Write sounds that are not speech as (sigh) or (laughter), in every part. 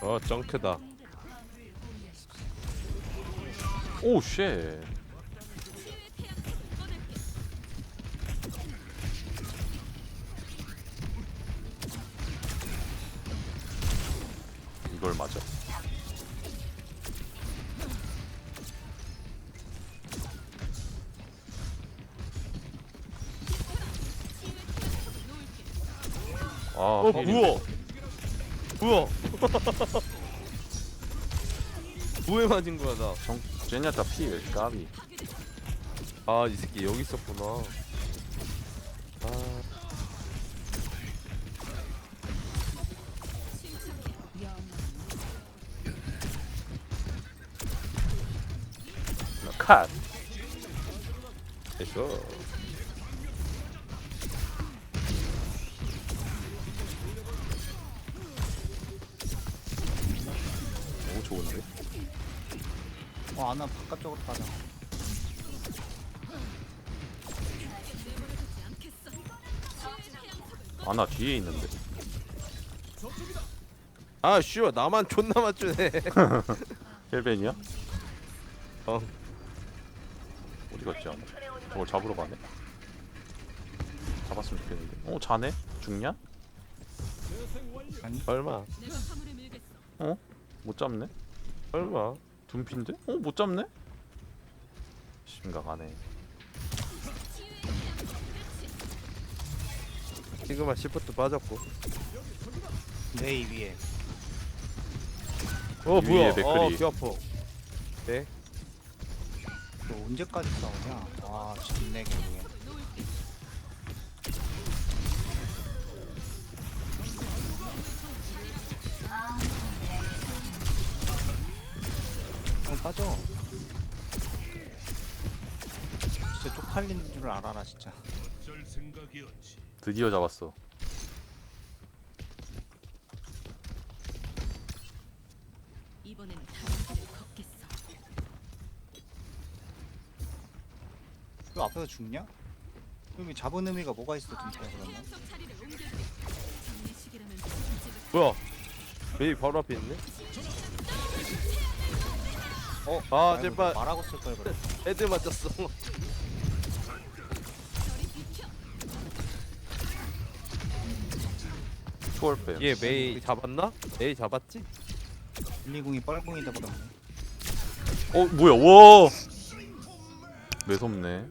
어 정크다 오 쉣. 이걸 맞아? 아, 어 필인데. 뭐야 뭐에 (laughs) 맞은 거야 정 제냐타 필 까비. 나아이 새끼 여기 있었구나. 아. 컷. 됐어 좋은데. 어 아나 바깥쪽으로 가자 아나 뒤에 있는데. 아 씨발 나만 존나 맞추네 (laughs) 헬벤이야? 어 어디 갔지 않아? 저걸 잡으러 가네. 잡았으면 좋겠는데. 어 자네? 죽냐? 설마 못 잡네. 설마 둠피인데? 어 못 잡네? 심각하네. 시그마 시프트 빠졌고 레이 위에 어 뭐야 맥크리. 어귀 아파 너 언제까지 싸우냐 와 진내 결국에 형 빠져 진짜 쪽팔린 줄 알아라 진짜 드디어 잡았어. 이번엔 다른 길을 걷겠어. 너 앞에서 죽냐? 그럼 이 잡은 의미가 뭐가 있어 진짜 그러면 자리를. 장례식이라면 뭐야 메이 바로 앞에 있네 어? 아 아이고, 제발 너 말하고 쓸 걸 그래 헤드 맞았어 초월패. 얘 메이 잡았나? 메이 잡았지? 120이 뻘궁이다 보다 어 뭐야? 와. 매섭네.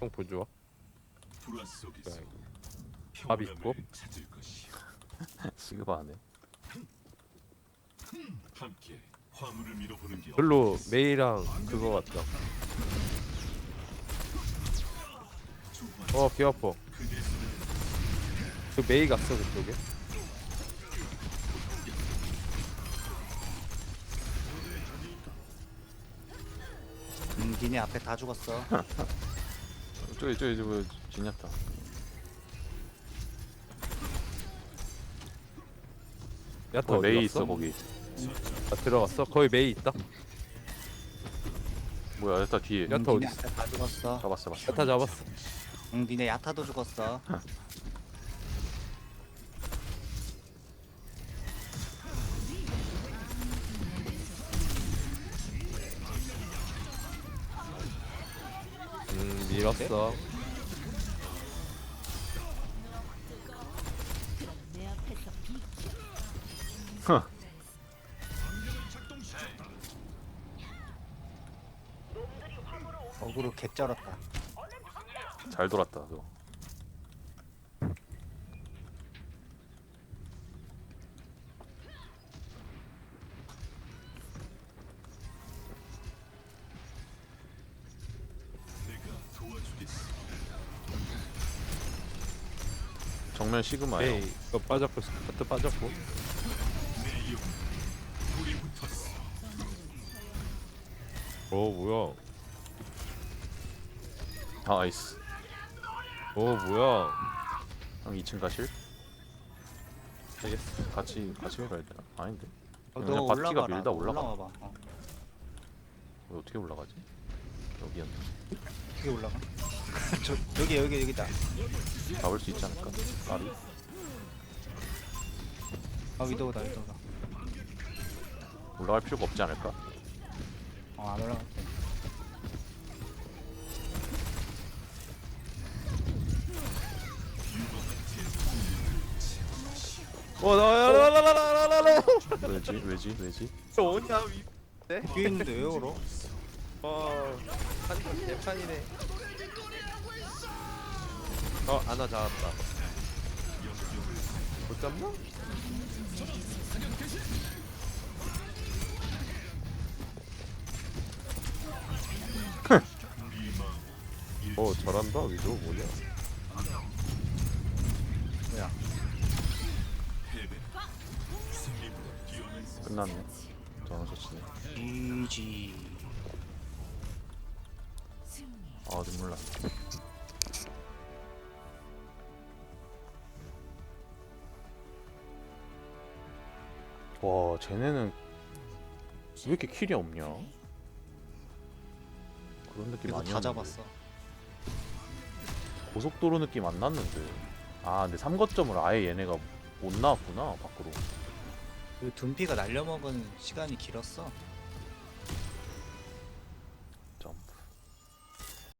형 보조아 불화 속에서 밥 있고? (laughs) 게 별로 메이랑 그거 같다. 어귀 아파. 그 메이 갔어 그쪽에? 음 니네 앞에 다 죽었어. (laughs) 저기 저기 저기 지녔다. 야타 어, 어디 메이 갔어? 있어 거기. 아, 들어갔어? 거기 메이 있다 뭐야? 야타 뒤에. 야타 응, 어디 니네 있어? 앞에 다 죽었어 잡았어 잡았어. 야타 잡았어 응 니네 야타도 죽었어 음 밀었어 어그로 개쩔었다 잘 돌았다. 도와주겠어. 정면 시그마야. 메이 이거 빠졌고 스커트 빠졌고 어 뭐야 아 아이스. 어 뭐야 형 2층 가실? 알겠어 같이 같이 가야 되나? 아닌데. 어, 그냥 너 올라가라 밀다 올라가. 올라와봐 어, 왜 어떻게 올라가지? 여기였네. 어떻게 올라가? (laughs) 저 여기 여기 여기다. 잡을 수 있지 않을까? 까비 아 위도우다 위도우다. 올라갈 필요가 없지 않을까? 어 안 올라가. 어 나야라라라라라라 왜지? 왜지? 왜지? 오냐 위 뒤에 있는데 왜 울어? 어 한판 대판이네 어 아나 잡았다 못 잡나? 어 잘한다 위도 뭐냐 뛰어난 끝났네 저는 좋지네 이지. 아 눈물 나 와, 쟤네는 왜 이렇게 킬이 없냐? 그런 느낌 많이 다 났는데. 잡았어. 고속도로 느낌 안 났는데. 아, 근데 3거점을 아예 얘네가 못 나왔구나, 밖으로. 그 둔피가 날려먹은 시간이 길었어.